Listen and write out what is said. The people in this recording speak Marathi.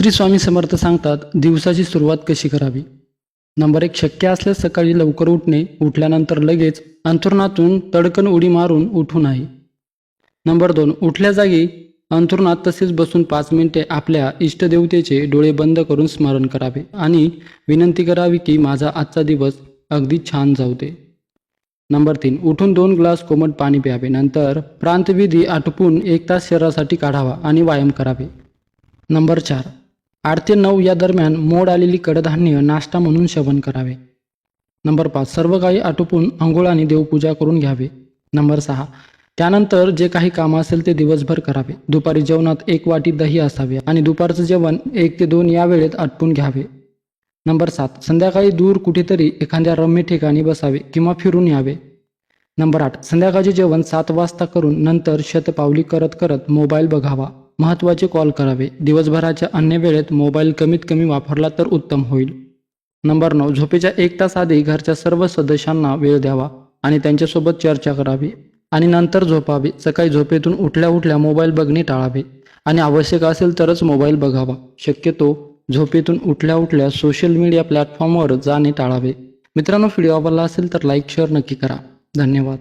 श्री स्वामी समर्थ सांगतात दिवसाची सुरुवात कशी करावी? नंबर एक शक्य असल्यास सकाळी लवकर उठणे उठल्यानंतर लगेच अंथरुणातून तडकन उडी मारून उठू नये नंबर दोन उठल्या जागी अंथरुणात तसेच बसून पाच मिनिटे आपल्या इष्टदेवतेचे डोळे बंद करून स्मरण करावे आणि विनंती करावी की माझा आजचा दिवस अगदी छान जाऊ दे. नंबर तीन उठून दोन ग्लास कोमट पाणी प्यावे. नंतर प्रांतविधी आटपून एक तास शरीरासाठी काढावा आणि व्यायाम करावे. नंबर चार आठ ते नऊ या दरम्यान मोड आलेली कडधान्य नाश्ता म्हणून सेवन करावे. नंबर पाच सर्व काही आटोपून अंघोळ आणि देवपूजा करून घ्यावे. नंबर सहा त्यानंतर जे काही कामं असेल ते दिवसभर करावे. दुपारी जेवणात एक वाटी दही असावे आणि दुपारचं जेवण एक ते दोन या वेळेत आटपून घ्यावे. नंबर सात संध्याकाळी दूर कुठेतरी एखाद्या रम्य ठिकाणी बसावे किंवा फिरून यावे. नंबर आठ संध्याकाळचे जेवण सात वाजता करून नंतर शतपावली करत करत मोबाईल बघावा. महत्त्वाचे कॉल करावे. दिवसभराच्या अन्य वेळेत मोबाईल कमीत कमी वापरला तर उत्तम होईल. नंबर नऊ झोपेच्या एक तास आधी घरच्या सर्व सदस्यांना वेळ द्यावा आणि त्यांच्यासोबत चर्चा करावी आणि नंतर झोपावे. सकाळी झोपेतून उठल्या उठल्या मोबाईल बघणे टाळावे आणि आवश्यक असेल तरच मोबाईल बघावा. शक्यतो झोपेतून उठल्या उठल्या सोशल मीडिया प्लॅटफॉर्मवर जाणे टाळावे. मित्रांनो व्हिडिओ आवडला असेल तर लाईक शेअर नक्की करा. धन्यवाद.